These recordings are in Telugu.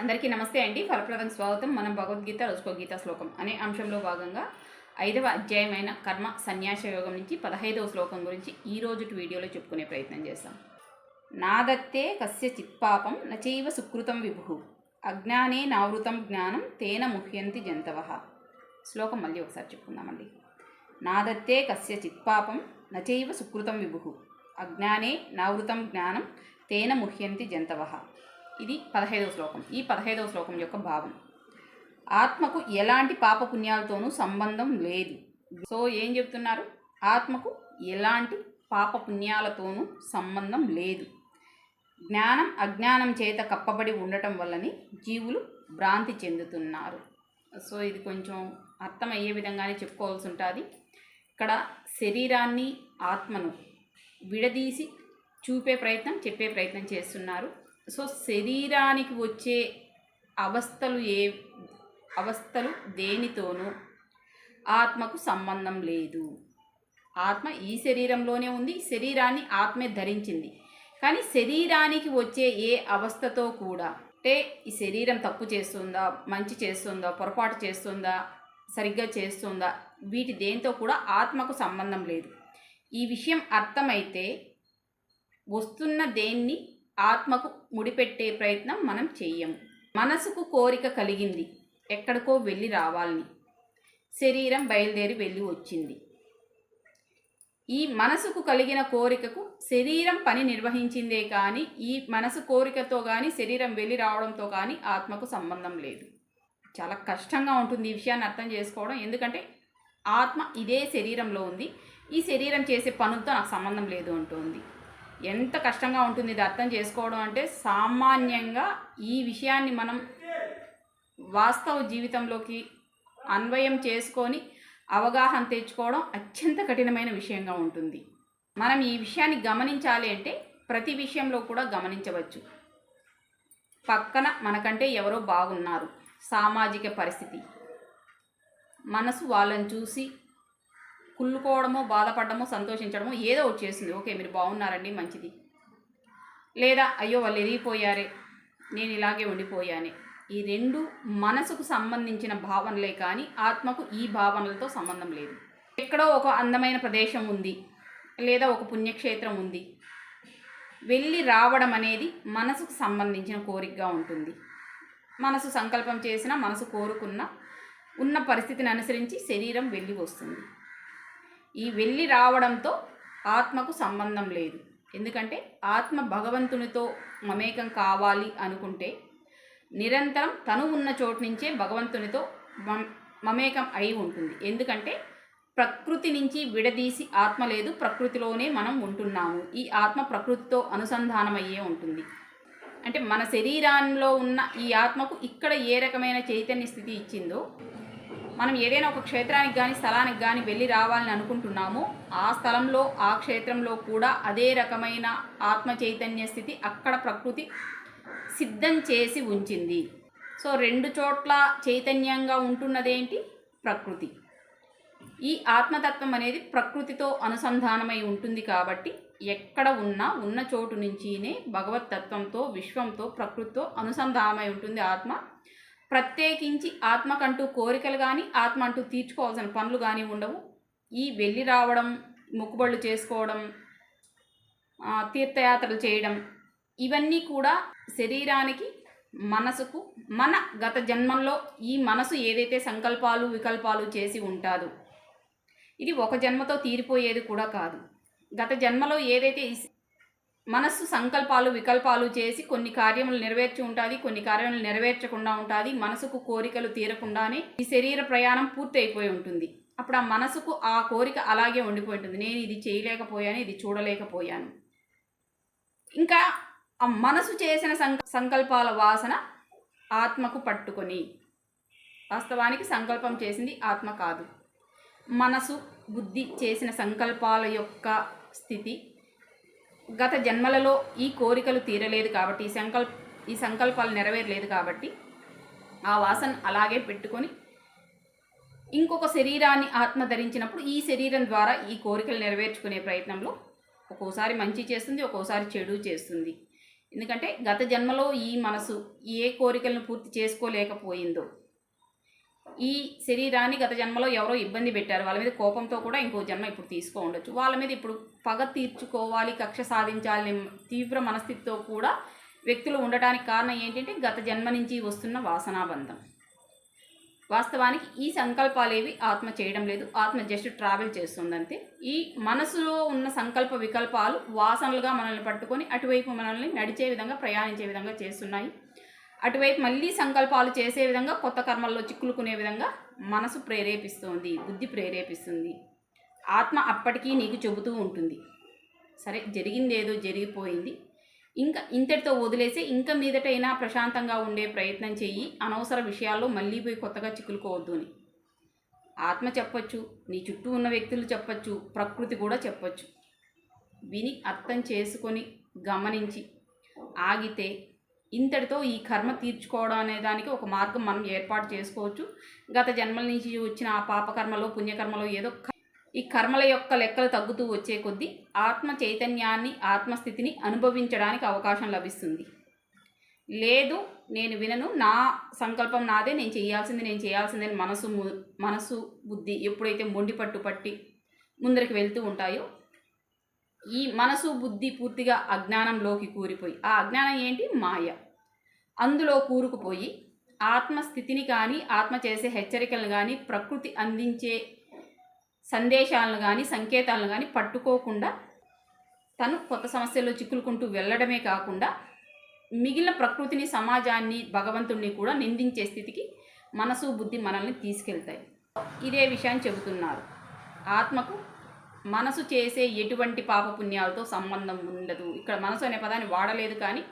అందరికీ నమస్తే అండి. ఫలప్రదం స్వాగతం. మనం భగవద్గీత రోజుకో గీత శ్లోకం అనే అంశంలో భాగంగా ఐదవ అధ్యాయమైన కర్మ సన్యాస యోగం నుంచి పదహైదవ శ్లోకం గురించి ఈ రోజుటి వీడియోలో చెప్పుకునే ప్రయత్నం చేస్తాం నాదత్తే కస్య చిత్పాపం నచైవ సుకృతం విభు. అజ్ఞానే నావృతం జ్ఞానం తేన ముహ్యంతి జంతవ. శ్లోకం మళ్ళీ ఒకసారి చెప్పుకుందామండి. నాదత్తే కస్య చిత్పాపం నచైవ సుకృతం విభు. అజ్ఞానే నావృతం జ్ఞానం తేన ముహ్యంతి జంతవ. ఇది పదహైదవ శ్లోకం. ఈ పదహైదవ శ్లోకం యొక్క భావం. ఆత్మకు ఎలాంటి పాపపుణ్యాలతోనూ సంబంధం లేదు. సో ఏం చెప్తున్నారు? ఆత్మకు ఎలాంటి పాపపుణ్యాలతోనూ సంబంధం లేదు. జ్ఞానం అజ్ఞానం చేత కప్పబడి ఉండటం వల్లని జీవులు భ్రాంతి చెందుతున్నారు. సో ఇది కొంచెం అర్థమయ్యే విధంగానే చెప్పుకోవాల్సి ఉంటుంది. ఇక్కడ శరీరాన్ని ఆత్మను విడదీసి చూపే ప్రయత్నం చెప్పే ప్రయత్నం చేస్తున్నారు. సో శరీరానికి వచ్చే అవస్థలు ఏ అవస్థలు దేనితోనూ ఆత్మకు సంబంధం లేదు. ఆత్మ ఈ శరీరంలోనే ఉంది శరీరాన్ని ఆత్మే ధరించింది. కానీ శరీరానికి వచ్చే ఏ అవస్థతో కూడా అంటే ఈ శరీరం తప్పు చేస్తుందా మంచి చేస్తుందా పొరపాటు చేస్తుందా సరిగ్గా చేస్తుందా వీటి దేంతో కూడా ఆత్మకు సంబంధం లేదు. ఈ విషయం అర్థమైతే వస్తున్న దేన్ని ఆత్మకు ముడిపెట్టే ప్రయత్నం మనం చెయ్యము. మనసుకు కోరిక కలిగింది. ఎక్కడికో వెళ్ళి రావాలని. శరీరం బయలుదేరి వెళ్ళి వచ్చింది. ఈ మనసుకు కలిగిన కోరికకు శరీరం పని నిర్వహించిందే కానీ ఈ మనసు కోరికతో కానీ శరీరం వెళ్ళి రావడంతో కానీ ఆత్మకు సంబంధం లేదు. చాలా కష్టంగా ఉంటుంది ఈ విషయాన్ని అర్థం చేసుకోవడం. ఎందుకంటే ఆత్మ ఇదే శరీరంలో ఉంది. ఈ శరీరం చేసే పనులతో నాకు సంబంధం లేదు అంటుంది. ఎంత కష్టంగా ఉంటుంది ఇది అర్థం చేసుకోవడం అంటే సామాన్యంగా ఈ విషయాన్ని మనం వాస్తవ జీవితంలోకి అన్వయం చేసుకొని అవగాహన తెచ్చుకోవడం అత్యంత కఠినమైన విషయంగా ఉంటుంది. మనం ఈ విషయాన్ని గమనించాలి అంటే ప్రతి విషయంలో కూడా గమనించవచ్చు. పక్కన మనకంటే ఎవరో బాగున్నారు. సామాజిక పరిస్థితి. మనసు వాళ్ళని చూసి కుళ్ళుకోవడమో బాధపడమో సంతోషించడమో ఏదో ఒకటి ఓకే మీరు బాగున్నారండి మంచిది. లేదా అయ్యో వాళ్ళు ఎదిగిపోయారే నేను ఇలాగే ఉండిపోయానే. ఈ రెండు మనసుకు సంబంధించిన భావనలే కానీ ఆత్మకు ఈ భావనలతో సంబంధం లేదు. ఎక్కడో ఒక అందమైన ప్రదేశం ఉంది లేదా ఒక పుణ్యక్షేత్రం ఉంది. వెళ్ళి రావడం అనేది మనసుకు సంబంధించిన కోరికగా ఉంటుంది. మనసు సంకల్పం చేసిన మనసు కోరుకున్న ఉన్న పరిస్థితిని అనుసరించి శరీరం వెళ్ళి వస్తుంది. ఈ వెళ్ళి రావడంతో ఆత్మకు సంబంధం లేదు. ఎందుకంటే ఆత్మ భగవంతునితో మమేకం కావాలి అనుకుంటే నిరంతరం తను ఉన్న చోటు నుంచే భగవంతునితో మమ్- మమేకం అయి ఉంటుంది. ఎందుకంటే ప్రకృతి నుంచి విడదీసి ఆత్మ లేదు ప్రకృతిలోనే మనం ఉంటున్నాము. ఈ ఆత్మ ప్రకృతితో అనుసంధానమయ్యే ఉంటుంది. అంటే మన శరీరంలో ఉన్న ఈ ఆత్మకు ఇక్కడ ఏ రకమైన చైతన్య స్థితి ఇచ్చిందో మనం ఏదైనా ఒక క్షేత్రానికి కానీ స్థలానికి కానీ వెళ్ళి రావాలని అనుకుంటున్నామో ఆ స్థలంలో ఆ క్షేత్రంలో కూడా అదే రకమైన ఆత్మ చైతన్య స్థితి అక్కడ ప్రకృతి సిద్ధం చేసి ఉంచింది. సో రెండు చోట్ల చైతన్యంగా ఉంటున్నదేంటి? ప్రకృతి. ఈ ఆత్మతత్వం అనేది ప్రకృతితో అనుసంధానమై ఉంటుంది కాబట్టి ఎక్కడ ఉన్నా ఉన్న చోటు నుంచినే భగవత్ తత్వంతో విశ్వంతో ప్రకృతితో అనుసంధానమై ఉంటుంది ఆత్మ. ప్రత్యేకించి ఆత్మకంటూ కోరికలు కానీ ఆత్మ అంటూ తీర్చుకోవాల్సిన పనులు కానీ ఉండవు. ఈ వెళ్ళి రావడం మొక్కుబళ్ళు చేసుకోవడం తీర్థయాత్రలు చేయడం ఇవన్నీ కూడా శరీరానికి మనసుకు మన గత జన్మంలో ఈ మనసు ఏదైతే సంకల్పాలు వికల్పాలు చేసి ఉంటాదో ఇది ఒక జన్మతో తీరిపోయేది కూడా కాదు. గత జన్మలో ఏదైతే మనస్సు సంకల్పాలు వికల్పాలు చేసి కొన్ని కార్యములు నెరవేర్చి ఉంటుంది కొన్ని కార్యములు నెరవేర్చకుండా ఉంటుంది మనసుకు కోరికలు తీరకుండానే ఈ శరీర ప్రయాణం పూర్తి అయిపోయి ఉంటుంది. అప్పుడు ఆ మనసుకు ఆ కోరిక అలాగే ఉండిపోయి ఉంటుంది. నేను ఇది చేయలేకపోయాను ఇది చూడలేకపోయాను. ఇంకా ఆ మనసు చేసిన సంక సంకల్పాల వాసన ఆత్మకు పట్టుకొని. వాస్తవానికి సంకల్పం చేసింది ఆత్మ కాదు. మనసు బుద్ధి చేసిన సంకల్పాల యొక్క స్థితి గత జన్మలలో ఈ కోరికలు తీరలేదు కాబట్టి ఈ సంకల్ప ఈ సంకల్పాలు నెరవేరలేదు కాబట్టి ఆ వాసన అలాగే పెట్టుకొని ఇంకొక శరీరాన్ని ఆత్మ ధరించినప్పుడు ఈ శరీరం ద్వారా ఈ కోరికలు నెరవేర్చుకునే ప్రయత్నంలో ఒక్కోసారి మంచి చేస్తుంది ఒక్కోసారి చెడు చేస్తుంది. ఎందుకంటే గత జన్మలో ఈ మనసు ఏ కోరికలను పూర్తి చేసుకోలేకపోయిందో ఈ శరీరాన్ని గత జన్మలో ఎవరో ఇబ్బంది పెట్టారు. వాళ్ళ మీద కోపంతో కూడా ఇంకో జన్మ ఇప్పుడు తీసుకో ఉండొచ్చు. వాళ్ళ మీద ఇప్పుడు పగ తీర్చుకోవాలి కక్ష సాధించాలి తీవ్ర మనస్థితితో కూడా వ్యక్తులు ఉండటానికి కారణం ఏంటంటే గత జన్మ నుంచి వస్తున్న వాసనాబంధం వాస్తవానికి ఈ సంకల్పాలేవి ఆత్మ చేయడం లేదు. ఆత్మ జస్ట్ ట్రావెల్ చేస్తుందంతే. ఈ మనసులో ఉన్న సంకల్ప వికల్పాలు వాసనలుగా మనల్ని పట్టుకొని అటువైపు మనల్ని నడిచే విధంగా ప్రయాణించే విధంగా చేస్తున్నాయి. అటువైపు మళ్ళీ సంకల్పాలు చేసే విధంగా కొత్త కర్మల్లో చిక్కులుకునే విధంగా మనసు ప్రేరేపిస్తుంది బుద్ధి ప్రేరేపిస్తుంది. ఆత్మ అప్పటికీ నీకు చెబుతూ ఉంటుంది. సరే జరిగిందేదో జరిగిపోయింది. ఇంకా ఇంతటితో వదిలేసి ఇంకా మీదటైనా ప్రశాంతంగా ఉండే ప్రయత్నం చెయ్యి. అనవసర విషయాల్లో మళ్ళీ పోయి కొత్తగా చిక్కులుకోవద్దు అని. ఆత్మ చెప్పచ్చు నీ చుట్టూ ఉన్న వ్యక్తులు చెప్పచ్చు ప్రకృతి కూడా చెప్పచ్చు. విని అర్థం చేసుకొని గమనించి ఆగితే ఇంతటితో ఈ కర్మ తీర్చుకోవడం అనే దానికి ఒక మార్గం మనం ఏర్పాటు చేసుకోవచ్చు. గత జన్మల నుంచి వచ్చిన ఆ పాపకర్మలో పుణ్యకర్మలో ఏదో ఈ కర్మల యొక్క లెక్కలు తగ్గుతూ వచ్చే కొద్దీ ఆత్మ చైతన్యాన్ని ఆత్మస్థితిని అనుభవించడానికి అవకాశం లభిస్తుంది. లేదు నేను వినను నా సంకల్పం నాదే నేను చేయాల్సింది నేను చేయాల్సిందే అని మనసు ము- మనసు బుద్ధి ఎప్పుడైతే మొండి పట్టు పట్టి ముందరికి వెళ్తూ ఉంటాయో ఈ మనసు బుద్ధి పూర్తిగా అజ్ఞానంలోకి కూరిపోయి ఆ అజ్ఞానం ఏంటి? మాయ. అందులో కూరుకుపోయి ఆత్మస్థితిని కానీ ఆత్మ చేసే హెచ్చరికలను కానీ ప్రకృతి అందించే సందేశాలను కానీ సంకేతాలను కానీ పట్టుకోకుండా తను కొత్త సమస్యల్లో చిక్కులుకుంటూ వెళ్ళడమే కాకుండా మిగిలిన ప్రకృతిని సమాజాన్ని భగవంతుణ్ణి కూడా నిందించే స్థితికి మనసు బుద్ధి మనల్ని తీసుకెళ్తాయి. ఇదే విషయాన్ని చెబుతున్నారు. ఆత్మకు మనసు చేసే ఎటువంటి పాపపుణ్యాలతో సంబంధం ఉండదు. ఇక్కడ మనసు అనే పదాన్ని వాడలేదు కానీ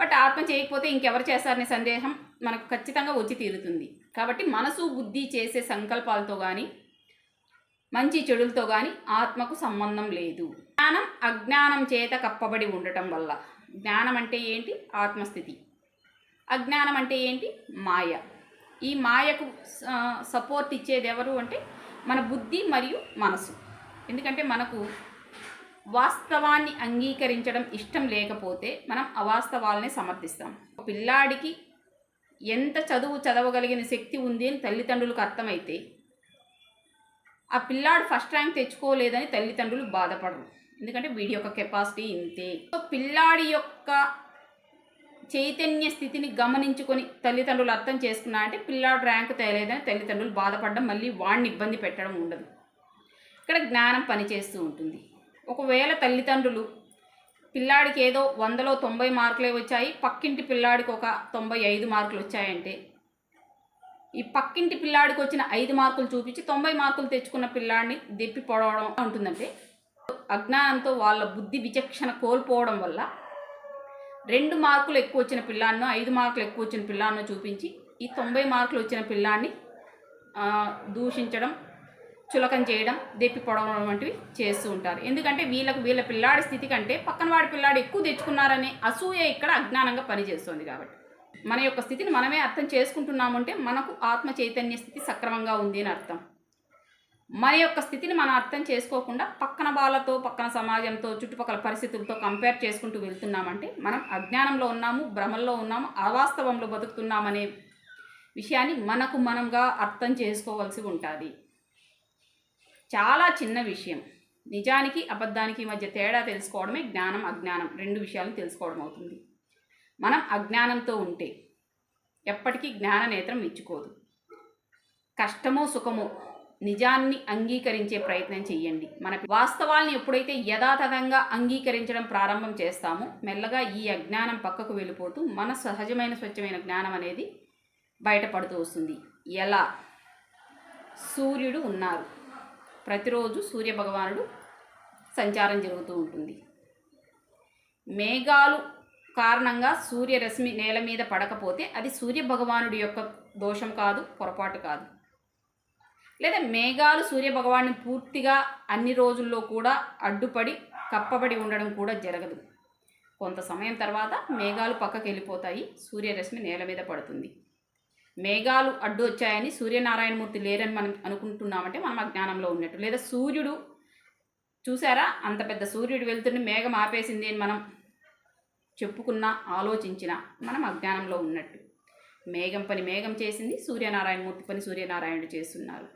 బట్ ఆత్మ చేయకపోతే ఇంకెవరు చేస్తారనే సందేహం మనకు ఖచ్చితంగా వచ్చి తీరుతుంది. కాబట్టి మనసు బుద్ధి చేసే సంకల్పాలతో కానీ మంచి చెడులతో కానీ ఆత్మకు సంబంధం లేదు. జ్ఞానం అజ్ఞానం చేత కప్పబడి ఉండటం వల్ల. జ్ఞానం అంటే ఏంటి? ఆత్మస్థితి. అజ్ఞానం అంటే ఏంటి? మాయ. ఈ మాయకు సపోర్ట్ ఇచ్చేది ఎవరు అంటే మన బుద్ధి మరియు మనసు. ఎందుకంటే మనకు వాస్తవాన్ని అంగీకరించడం ఇష్టం లేకపోతే మనం అవాస్తవాలనే సమర్థిస్తాం. పిల్లాడికి ఎంత చదువు చదవగలిగిన శక్తి ఉంది అని తల్లిదండ్రులకు అర్థమైతే ఆ పిల్లాడు ఫస్ట్ ర్యాంక్ తెచ్చుకోలేదని తల్లిదండ్రులు బాధపడరు. ఎందుకంటే వీడి యొక్క కెపాసిటీ ఇంతే. సో పిల్లాడి యొక్క చైతన్య స్థితిని గమనించుకొని తల్లిదండ్రులు అర్థం చేసుకున్నారంటే పిల్లాడు ర్యాంక్ తేలేదని తల్లిదండ్రులు బాధపడడం మళ్ళీ వాడిని ఇబ్బంది పెట్టడం ఉండదు. ఇక్కడ జ్ఞానం పనిచేస్తూ ఉంటుంది. ఒకవేళ తల్లిదండ్రులు పిల్లాడికి ఏదో వందలో తొంభై మార్కులే వచ్చాయి పక్కింటి పిల్లాడికి ఒక తొంభై ఐదు మార్కులు వచ్చాయంటే ఈ పక్కింటి పిల్లాడికి వచ్చిన ఐదు మార్కులు చూపించి తొంభై మార్కులు తెచ్చుకున్న పిల్లాడిని దెప్పి పొడవడం ఉంటుందంటే అజ్ఞానంతో వాళ్ళ బుద్ధి విచక్షణ కోల్పోవడం వల్ల రెండు మార్కులు ఎక్కువ వచ్చిన పిల్లాన్నో ఐదు మార్కులు ఎక్కువ వచ్చిన పిల్లాన్నో చూపించి ఈ తొంభై మార్కులు వచ్చిన పిల్లాన్ని దూషించడం చులకం చేయడం దెప్పి పొడవడం వంటివి చేస్తూ ఉంటారు. ఎందుకంటే వీళ్ళకు వీళ్ళ పిల్లాడి స్థితి కంటే పక్కన వాడి పిల్లాడు ఎక్కువ తెచ్చుకున్నారనే అసూయ ఇక్కడ అజ్ఞానంగా పనిచేస్తుంది కాబట్టి. మన యొక్క స్థితిని మనమే అర్థం చేసుకుంటున్నామంటే మనకు ఆత్మ చైతన్య స్థితి సక్రమంగా ఉంది అని అర్థం. మన యొక్క స్థితిని మనం అర్థం చేసుకోకుండా పక్కన వాళ్ళతో పక్కన సమాజంతో చుట్టుపక్కల పరిస్థితులతో కంపేర్ చేసుకుంటూ వెళ్తున్నామంటే మనం అజ్ఞానంలో ఉన్నాము భ్రమల్లో ఉన్నాము అవాస్తవంలో బతుకుతున్నామనే విషయాన్ని మనకు మనంగా అర్థం చేసుకోవాల్సి ఉంటుంది. చాలా చిన్న విషయం. నిజానికి అబద్ధానికి మధ్య తేడా తెలుసుకోవడమే జ్ఞానం అజ్ఞానం రెండు విషయాలు తెలుసుకోవడం అవుతుంది. మనం అజ్ఞానంతో ఉంటే ఎప్పటికీ జ్ఞాన నేత్రం ఇచ్చుకోదు కష్టమో సుఖమో నిజాన్ని అంగీకరించే ప్రయత్నం చేయండి మన వాస్తవాల్ని ఎప్పుడైతే యథాతథంగా అంగీకరించడం ప్రారంభం చేస్తామో మెల్లగా ఈ అజ్ఞానం పక్కకు వెళ్ళిపోతూ మన సహజమైన స్వచ్ఛమైన జ్ఞానం అనేది బయటపడుతూ వస్తుంది. ఎలా? సూర్యుడు ఉన్నారు. ప్రతిరోజు సూర్య భగవానుడు సంచారం జరుగుతూ ఉంటుంది. మేఘాలు కారణంగా సూర్యరశ్మి నేల మీద పడకపోతే అది సూర్య భగవానుడి యొక్క దోషం కాదు పొరపాటు కాదు. లేదా మేఘాలు సూర్య భగవాన్ని పూర్తిగా అన్ని రోజుల్లో కూడా అడ్డుపడి కప్పబడి ఉండడం కూడా జరగదు. కొంత సమయం తర్వాత మేఘాలు పక్కకి వెళ్ళిపోతాయి సూర్యరశ్మి నేల మీద పడుతుంది. మేఘాలు అడ్డు వచ్చాయని సూర్యనారాయణమూర్తి లేరని మనం అనుకుంటున్నామంటే మనం అజ్ఞానంలో ఉన్నట్టు. లేదా సూర్యుడు చూసారా? అంత పెద్ద సూర్యుడు వెళ్తుంటే మేఘం ఆపేసింది అని మనం చెప్పుకున్నా ఆలోచించినా మనం అజ్ఞానంలో ఉన్నట్టు. మేఘం పని మేఘం చేసింది సూర్యనారాయణమూర్తి పని సూర్యనారాయణుడు చేస్తున్నారు.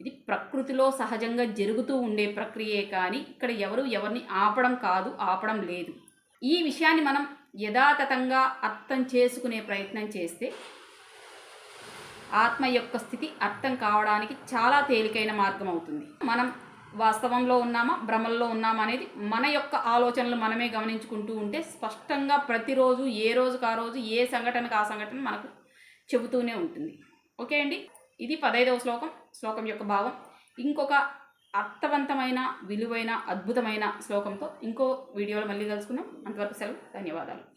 ఇది ప్రకృతిలో సహజంగా జరుగుతూ ఉండే ప్రక్రియే కానీ ఇక్కడ ఎవరు ఎవరిని ఆపడం కాదు ఆపడం లేదు. ఈ విషయాన్ని మనం యథాతథంగా అర్థం చేసుకునే ప్రయత్నం చేస్తే ఆత్మ యొక్క స్థితి అర్థం కావడానికి చాలా తేలికైన మార్గం అవుతుంది. మనం వాస్తవంలో ఉన్నామా భ్రమల్లో ఉన్నామా అనేది మన యొక్క ఆలోచనలు మనమే గమనించుకుంటూ ఉంటే స్పష్టంగా ప్రతిరోజు ఏ రోజుకు ఆ రోజు ఏ సంఘటనకు ఆ సంఘటన మనకు చెబుతూనే ఉంటుంది. ఓకే అండి? ఇది పదైదవ శ్లోకం శ్లోకం యొక్క భావం ఇంకొక అర్థవంతమైన విలువైన అద్భుతమైన శ్లోకంతో ఇంకో వీడియోలో మళ్ళీ కలుసుకుందాం. అంతవరకు సెలవు ధన్యవాదాలు.